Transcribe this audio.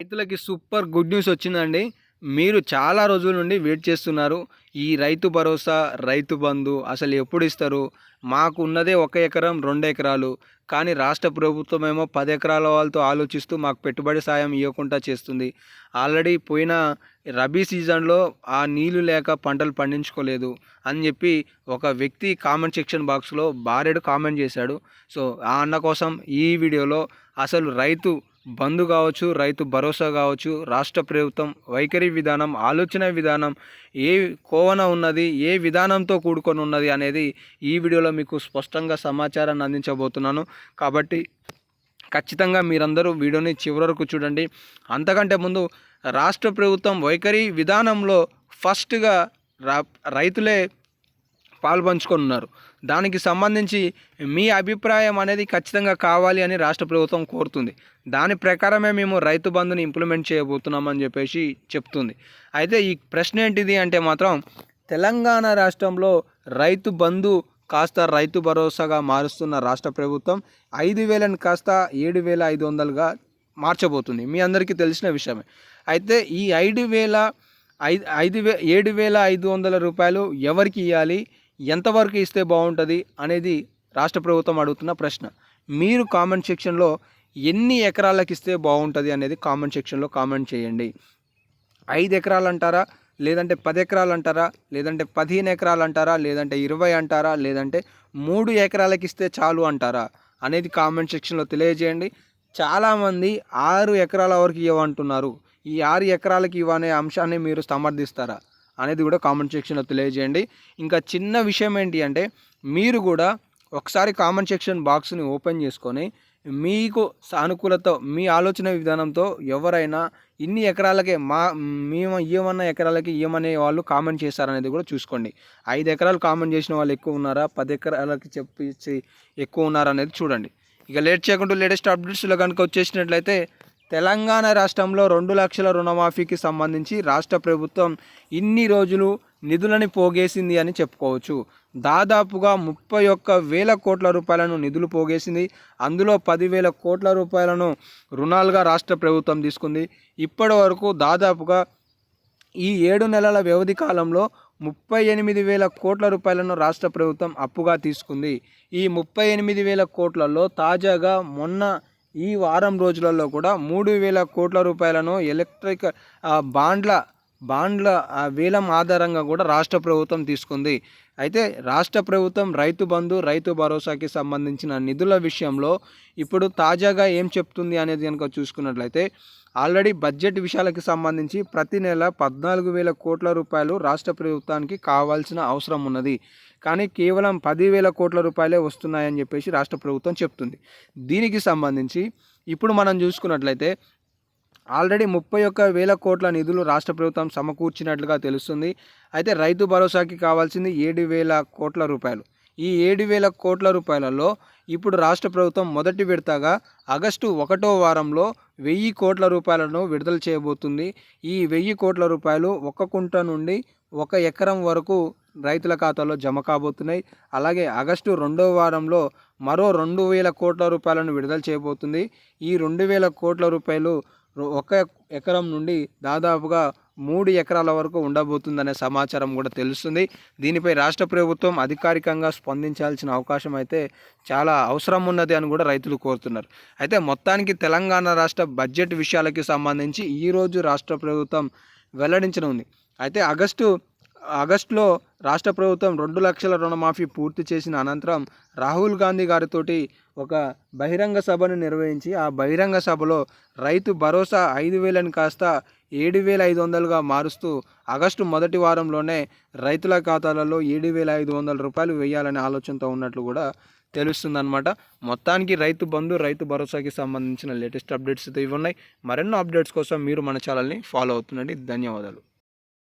రైతులకి super good news వచ్చిందండి. మీరు చాలా రోజుల నుండి వెయిట్ చేస్తున్నారు. ఈ రైతు భరోసా రైతు బంధు అసలు ఎప్పుడు ఇస్తారు? మాకు ఉన్నదే ఒక ఎకరం రెండు ఎకరాలు. కానీ రాష్ట్ర ప్రభుత్వం ఏమో పది ఎకరాల వాళ్ళతో ఆలోచిస్తూ మాకు పెట్టుబడి సాయం ఇవ్వకుండా చేస్తుంది. ఆల్రెడీ పోయిన రబీ సీజన్లో ఆ నీళ్ళు లేక పంటలు పండించుకోలేదు అని చెప్పి ఒక వ్యక్తి కామెంట్ సెక్షన్ బాక్స్లో బారెడు కామెంట్ చేశాడు. సో ఆ అన్న కోసం ఈ వీడియోలో అసలు రైతు బంధు కావచ్చు రైతు భరోసా కావచ్చు రాష్ట్ర ప్రభుత్వం వైఖరి విధానం ఆలోచన విధానం ఏ కోవన ఉన్నది ఏ విధానంతో కూడుకొని ఉన్నది అనేది ఈ వీడియోలో మీకు స్పష్టంగా సమాచారాన్ని అందించబోతున్నాను. కాబట్టి ఖచ్చితంగా మీరందరూ వీడియోని చివరకు చూడండి. అంతకంటే ముందు రాష్ట్ర ప్రభుత్వం వైఖరి విధానంలో ఫస్ట్గా రా రైతులే పాల్పంచుకొని ఉన్నారు దానికి సంబంధించి మీ అభిప్రాయం అనేది ఖచ్చితంగా కావాలి అని రాష్ట్ర ప్రభుత్వం కోరుతుంది. దాని ప్రకారమే మేము రైతు బంధుని ఇంప్లిమెంట్ చేయబోతున్నామని చెప్పేసి చెప్తుంది. అయితే ఈ ప్రశ్న ఏంటిది అంటే మాత్రం తెలంగాణ రాష్ట్రంలో రైతు బంధు కాస్త రైతు భరోసాగా మారుస్తున్న రాష్ట్ర ప్రభుత్వం ఐదు వేలను కాస్త ఏడు వేల ఐదు వందలుగా మార్చబోతుంది. మీ అందరికీ తెలిసిన విషయమే. అయితే ఈ ఐదు వేల ఐదు ఐదు వే ఏడు వేల ఐదు వందల రూపాయలు ఎవరికి ఇవ్వాలి ఎంతవరకు ఇస్తే బాగుంటుంది అనేది రాష్ట్ర ప్రభుత్వం అడుగుతున్న ప్రశ్న. మీరు కామెంట్ సెక్షన్లో ఎన్ని ఎకరాలకు ఇస్తే బాగుంటుంది అనేది కామెంట్ సెక్షన్లో కామెంట్ చేయండి. ఐదు ఎకరాలు అంటారా లేదంటే పది ఎకరాలు అంటారా లేదంటే పదిహేను ఎకరాలు అంటారా లేదంటే ఇరవై అంటారా లేదంటే మూడు ఎకరాలకి ఇస్తే చాలు అంటారా అనేది కామెంట్ సెక్షన్లో తెలియజేయండి. చాలామంది ఆరు ఎకరాల వరకు ఇవ్వమంటున్నారు. ఈ ఆరు ఎకరాలకి ఇవ్వనే అంశాన్ని మీరు సమర్థిస్తారా? అనేది కూడా కామెంట్ సెక్షన్లో తెలియజేయండి. ఇంకా చిన్న విషయం ఏంటి అంటే మీరు కూడా ఒకసారి కామెంట్ సెక్షన్ బాక్స్ని ఓపెన్ చేసుకొని మీకు సానుకూలత మీ ఆలోచన విధానంతో ఎవరైనా ఇన్ని ఎకరాలకే మా మేము ఏమన్నా ఎకరాలకి ఏమనే వాళ్ళు కామెంట్ చేస్తారనేది కూడా చూసుకోండి. ఐదు ఎకరాలు కామెంట్ చేసిన వాళ్ళు ఎక్కువ ఉన్నారా? పది ఎకరాలకి చెప్పి ఎక్కువ ఉన్నారా అనేది చూడండి. ఇక లేట్ చేయకుండా లేటెస్ట్ అప్డేట్స్లో కనుక వచ్చేసినట్లయితే తెలంగాణ రాష్ట్రంలో రెండు లక్షల రుణమాఫీకి సంబంధించి రాష్ట్ర ప్రభుత్వం ఇన్ని రోజులు నిధులని పోగేసింది అని చెప్పుకోవచ్చు. దాదాపుగా ముప్పై ఒక్క వేల కోట్ల రూపాయలను నిధులు పోగేసింది. అందులో పదివేల కోట్ల రూపాయలను రుణాలుగా రాష్ట్ర ప్రభుత్వం తీసుకుంది. ఇప్పటి వరకు దాదాపుగా ఈ ఏడు నెలల వ్యవధి కాలంలో ముప్పై ఎనిమిది వేల కోట్ల రూపాయలను రాష్ట్ర ప్రభుత్వం అప్పుగా తీసుకుంది. ఈ ముప్పై ఎనిమిది వేల కోట్లలో తాజాగా మొన్న ఈ వారం రోజులలో కూడా మూడు వేల కోట్ల రూపాయలను ఎలక్ట్రిక్ బాండ్ల బాండ్ల వేలం ఆధారంగా కూడా రాష్ట్ర ప్రభుత్వం తీసుకుంది. అయితే రాష్ట్ర ప్రభుత్వం రైతు బంధు రైతు భరోసాకి సంబంధించిన నిధుల విషయంలో ఇప్పుడు తాజాగా ఏం చెప్తుంది అనేది కనుక చూసుకున్నట్లయితే ఆల్రెడీ బడ్జెట్ విషయాలకు సంబంధించి ప్రతి నెల పద్నాలుగు వేల కోట్ల రూపాయలు రాష్ట్ర ప్రభుత్వానికి కావాల్సిన అవసరం ఉన్నది. కానీ కేవలం పదివేల కోట్ల రూపాయలే వస్తున్నాయని చెప్పేసి రాష్ట్ర ప్రభుత్వం చెప్తుంది. దీనికి సంబంధించి ఇప్పుడు మనం చూసుకున్నట్లయితే ఆల్రెడీ ముప్పై ఒక్క వేల కోట్ల నిధులు రాష్ట్ర ప్రభుత్వం సమకూర్చినట్లుగా తెలుస్తుంది. అయితే రైతు భరోసాకి కావాల్సింది ఏడు వేల కోట్ల రూపాయలు. ఈ ఏడు వేల కోట్ల రూపాయలలో ఇప్పుడు రాష్ట్ర ప్రభుత్వం మొదటి విడతగా ఆగస్టు ఒకటో వారంలో వెయ్యి కోట్ల రూపాయలను విడుదల చేయబోతుంది. ఈ వెయ్యి కోట్ల రూపాయలు ఒక కుంట నుండి ఒక ఎకరం వరకు రైతుల ఖాతాలో జమ కాబోతున్నాయి. అలాగే ఆగస్టు రెండో వారంలో మరో రెండు వేల కోట్ల రూపాయలను విడుదల చేయబోతుంది. ఈ రెండు వేల కోట్ల రూపాయలు ఒక ఎకరం నుండి దాదాపుగా మూడు ఎకరాల వరకు ఉండబోతుందనే సమాచారం కూడా తెలుస్తుంది. దీనిపై రాష్ట్ర ప్రభుత్వం అధికారికంగా స్పందించాల్సిన అవకాశం అయితే చాలా అవసరం ఉన్నది అని కూడా రైతులు కోరుతున్నారు. అయితే మొత్తానికి తెలంగాణ రాష్ట్ర బడ్జెట్ విషయాలకి సంబంధించి ఈరోజు రాష్ట్ర ప్రభుత్వం వెల్లడించనుంది. అయితే ఆగస్టు ఆగస్టులో రాష్ట్ర ప్రభుత్వం రెండు లక్షల రుణమాఫీ పూర్తి చేసిన అనంతరం రాహుల్ గాంధీ గారితో ఒక బహిరంగ సభను నిర్వహించి ఆ బహిరంగ సభలో రైతు భరోసా ఐదు వేలను కాస్త ఏడు వేల ఐదు వందలుగా మారుస్తూ ఆగస్టు మొదటి వారంలోనే రైతుల ఖాతాలలో ఏడు వేల ఐదు వందల రూపాయలు వేయాలనే ఆలోచనతో ఉన్నట్లు కూడా తెలుస్తుందన్నమాట. మొత్తానికి రైతు బంధు రైతు భరోసాకి సంబంధించిన లేటెస్ట్ అప్డేట్స్ అయితే ఇవి ఉన్నాయి. మరెన్నో అప్డేట్స్ కోసం మీరు మన ఛానల్ని ఫాలో అవుతుండండి. ధన్యవాదాలు.